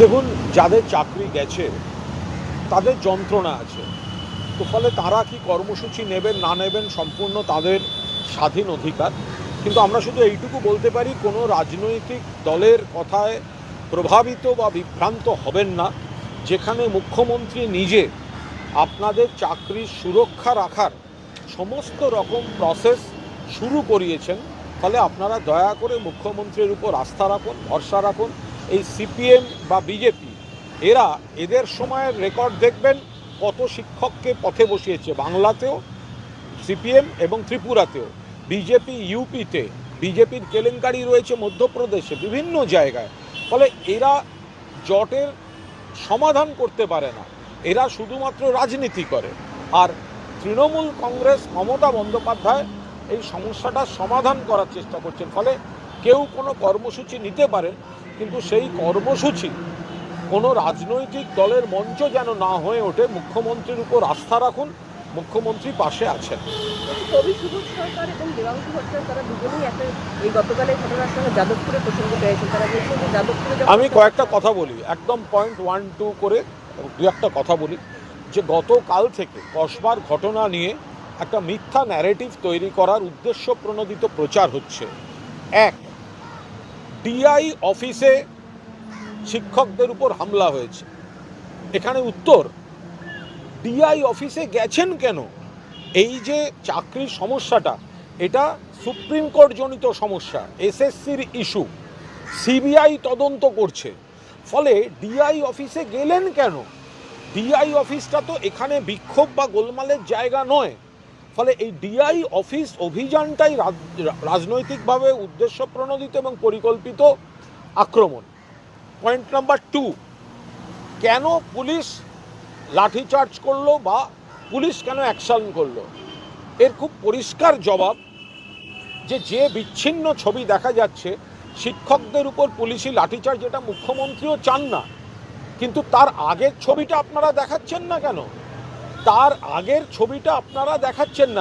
দেখুন, যাদের চাকরি গেছে, তাদের যন্ত্রণা আছে। তো ফলে তারা কি কর্মসূচি নেবেন, না নেবেন সম্পূর্ণ তাদের স্বাধীন অধিকার। কিন্তু আমরা শুধু এইটুকু বলতে পারি, কোনো রাজনৈতিক দলের কথায় প্রভাবিত বা বিভ্রান্ত হবেন না। যেখানে মুখ্যমন্ত্রী নিজে আপনাদের চাকরির সুরক্ষা রাখার সমস্ত রকম প্রসেস শুরু করিয়েছেন, ফলে আপনারা দয়া করে মুখ্যমন্ত্রীর উপর আস্থা রাখুন, ভরসা রাখুন। এই সিপিএম বা বিজেপি, এরা এদের সময়ের রেকর্ড দেখবেন কত শিক্ষককে পথে বসিয়েছে। বাংলাতেও, সিপিএম এবং ত্রিপুরাতেও, বিজেপি, ইউপিতে, বিজেপির কেলেঙ্কারি রয়েছে মধ্যপ্রদেশে, বিভিন্ন জায়গায়। ফলে এরা জটের সমাধান করতে পারে না। এরা শুধুমাত্র রাজনীতি করে। আর তৃণমূল কংগ্রেস মমতা বন্দ্যোপাধ্যায় এই সমস্যাটার সমাধান করার চেষ্টা করছেন। ফলে কেউ কোনো কর্মসূচি নিতে পারেন কিন্তু সেই কর্মসূচি কোনো রাজনৈতিক দলের মঞ্চ যেন না হয়ে ওঠে মুখ্যমন্ত্রীর উপর আস্থা রাখুন মুখ্যমন্ত্রী পাশে আছেন। কবি সুবোধ সরকার এবং দেবাংশু ভট্টাচার্য তারা দুজনেই একটা এই গতকালের ঘটনার সঙ্গে যাদবপুরে প্রসঙ্গ পেয়েছেন। তারা বলছেন যে যাদবপুরে আমি কয়েকটা কথা বলি একদম পয়েন্ট ওয়ান টু করে দু একটা কথা বলি যে গতকাল থেকে কসবার ঘটনা নিয়ে একটা মিথ্যা ন্যারেটিভ তৈরি করার উদ্দেশ্য প্রণোদিত প্রচার হচ্ছে। এক ডিআই অফিসে শিক্ষকদের উপর হামলা হয়েছে। এখানে উত্তর, ডিআই অফিসে গেছেন কেন? এই যে চাকরির সমস্যাটা, এটা সুপ্রিম কোর্ট জনিত সমস্যা, এসএসসির ইস্যু, সিবিআই তদন্ত করছে। ফলে ডিআই অফিসে গেলেন কেন? ডিআই অফিসটা তো এখানে বিক্ষোভ বা গোলমালের জায়গা নয়। ফলে এই ডিআই অফিস অভিযানটাই রাজ- রাজনৈতিকভাবে উদ্দেশ্য প্রণোদিত এবং পরিকল্পিত আক্রমণ। পয়েন্ট নাম্বার টু কেন পুলিশ লাঠিচার্জ করল বা পুলিশ কেন অ্যাকশন করল? এর খুব পরিষ্কার জবাব যে যে বিচ্ছিন্ন ছবি দেখা যাচ্ছে, শিক্ষকদের উপর পুলিশি লাঠিচার্জ যেটা মুখ্যমন্ত্রীও চান না, কিন্তু তার আগের ছবিটা আপনারা দেখাচ্ছেন না কেন? তার আগের ছবিটা আপনারা দেখাচ্ছেন না।